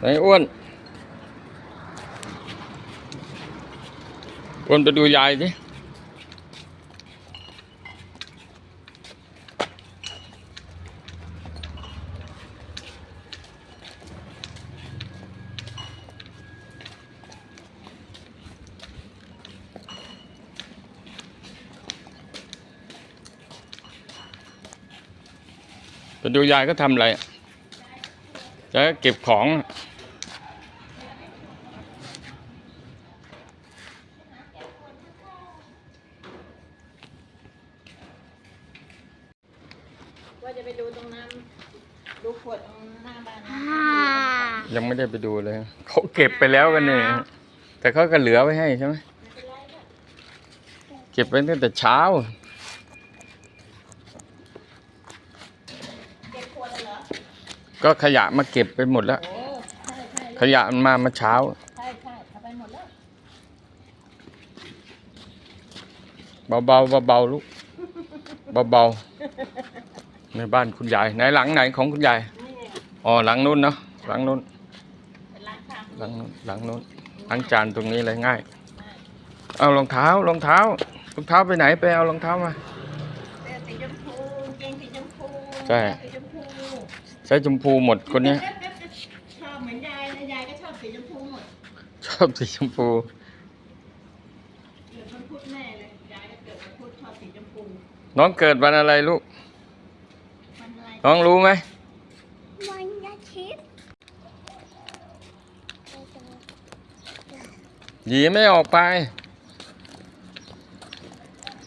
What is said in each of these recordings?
ไหนอ้วน อ้วนไปดูยายสิไปดูยายก็ทำอะไรจะเก็บของ ว่าจะไปดูตรงนั้นดูขวดตรงหน้าบ้านนะยังไม่ได้ไปดูเลย เขาเก็บไปแล้วกันเนี่ยแต่เขาก็เหลือไว้ให้ใช่ไหมไม่เป็นไรก็เก็บไว้ตั้งแต่เช้าเก็บขวดเหรอก็ขยะมาเก็บไปหมดแล้วโอ้ใช่ใช่ขยะมันมามาเช้าใช่ใช่เอาไปหมดแล้วเบาๆเบาๆลูกเบาๆ ในบ้านคุณยายไหนหลังไหนของคุณยายนี่ไงอ๋อหลังนู้นเนาะหลังนู้นเป็นร้านชามหลังนู้นหลังนู้นล้างจานตรงนี้เลยง่าย เอารองเท้ารองเท้ารองเท้าไปไหนไปเอารองเท้ามาเสื้อสีชมพูเกงสีชมพูใช่สีชมพูใช้ชมพูหมดคนเนี้ยชอบเหมือนยายนะยายก็ชอบสีชมพูหมดชอบสีชมพูเกิดวันพุธแน่เลยยายก็เกิดวันพุธชอบสีชมพูน้องเกิดวันอะไรลูกมั นอะไรน้องรู้ไหมวันอาทิตย์หยีไม่ออกไป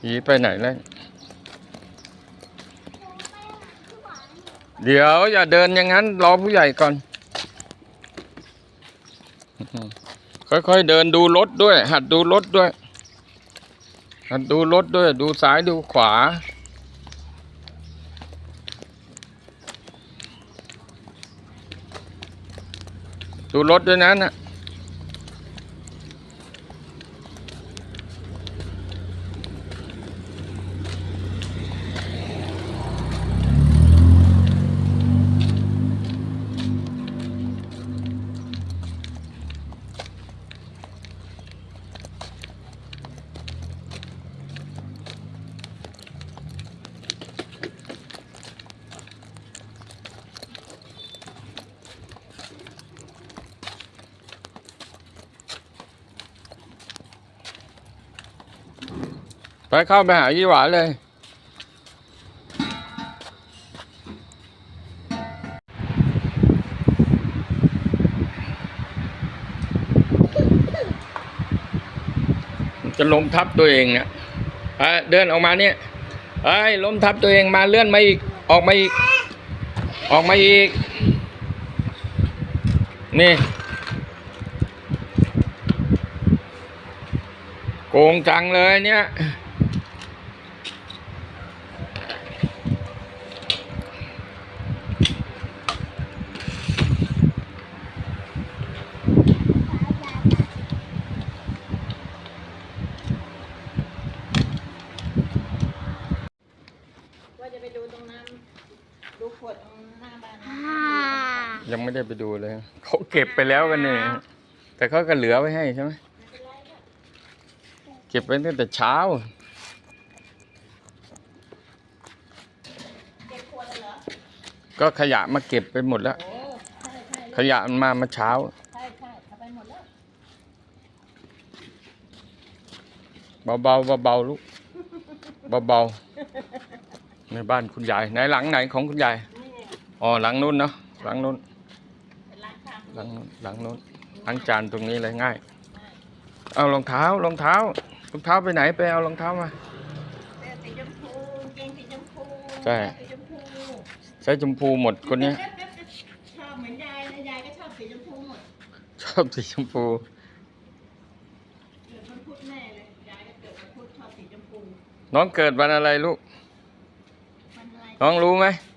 หยีไปไหนแล้วเดี๋ยวอย่าเดินอย่างนั้น รอผู้ใหญ่ก่อน ค่อยๆเดินดูรถด้วย หัดดูรถด้วย หัดดูรถด้วย ดูซ้ายดูขวา ดูรถด้วยนะน่ะ ไปเข้าไปหายี่หวาเลยจะล้มทับตัวเองเนี่ยเดินออกมาเนี่ยไอ้ยล้มทับตัวเองมาเลื่อนมาอีก ออกมาอีก ออกมาอีก นี่โกงจังเลยเนี่ย ว่าจะไปดูตรงนั้น ดูขวดตรงหน้าบ้านนะ ยังไม่ได้ไปดูเลย เขาเก็บไปแล้วกันเนี่ยแต่เขาก็เหลือไว้ให้ใช่ไหมเก็บไว้ตั้งแต่เช้าก็ขยะมาเก็บไปหมดแล้ว ขยะมันมามาเช้าใช่ใช่เอาเบาเบาลูกเบาๆในบ้านคุณยายไหนหลังไหนของคุณยาย อ๋อหลังนู้นเนาะหลังนู้น หลังนู้นหลังนู้นล้างจานตรงนี้เลยง่าย เอารองเท้ารองเท้ารองเท้าไปไหนไปเอารองเท้ามาเสื้อสีชมพูเกงสีชมพูใช่สีชมพูใช้ชมพูหมดคนเนี้ยชอบเหมือนยายนะยายก็ชอบสีชมพูหมดชอบสีชมพูเกิดวันพุธแน่เลยยายก็เกิดวันพุธชอบสีชมพูน้องเกิดวันอะไรลูกมันอะไรน้องรู้ไหมม